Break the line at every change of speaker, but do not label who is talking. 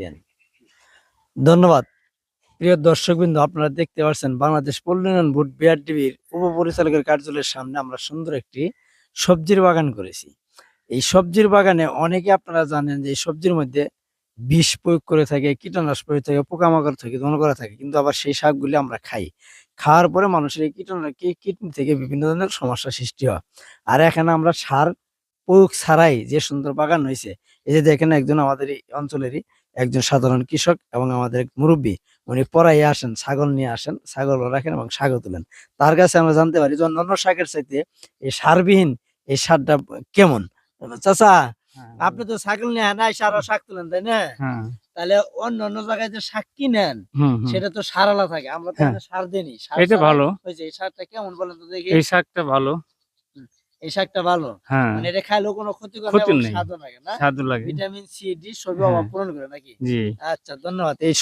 দেন। ধন্যবাদ। প্রিয় দর্শকবৃন্দ, আপনারা দেখতে পাচ্ছেন বাংলাদেশ পল্লী উন্নয়ন বোর্ড বিআরডিবির উপপরিচালকের কার্যালয়ের সামনে আমরা সুন্দর একটি সবজির বাগান করেছি। এই সবজির বাগানে অনেকে আপনারা জানেন যে এই সবজির মধ্যে বিষ প্রয়োগ করে থাকে, কীটনাশক প্রয়োগ থাকে, পোকামাকড় থেকে, দমন করা থাকে, কিন্তু আবার সেই শাকগুলি আমরা খাই। খাওয়ার পরে মানুষের এই কীটনাশক কিডনি থেকে বিভিন্ন ধরনের সমস্যা সৃষ্টি হয়। আর এখানে আমরা সার প্রয়োগ ছাড়াই যে সুন্দর বাগান হয়েছে এই যে দেখেন একজন আমাদের এই অঞ্চলেরই একজন সাধারণ কৃষক এবং আমাদের এক মুরব্বী উনি পড়াইয়ে আসেন ছাগল নিয়ে আসেন ছাগল রাখেন এবং ছাগল তুলেন। তার কাছে আমরা জানতে পারি যে অন্যান্য শাকের চাইতে এই সারবিহীন এই সারটা কেমন? চাচা আপনি তো ছাগল নিয়ে নাই সার শাক তুলেন তাই না?
হ্যাঁ।
তাহলে অন্য অন্য জায়গায় যে শাক কিনেন। সেটা তো সারালা থাকে আমরা তো
হ্যাঁ।
সার সার
এটা ভালো।
হয়েছে এই সারটা কেমন বলেন তো দেখি।
এই শাকটা ভালো।
এই শাকটা ভালো।
হ্যাঁ।
মানে এটা খাইলেও কোনো ক্ষতি করে না স্বাদও লাগে না। ভিটামিন সি ডি সবই
হ্যাঁ।
অভাব পূরণ করে নাকি? আচ্ছা ধন্যবাদ। এই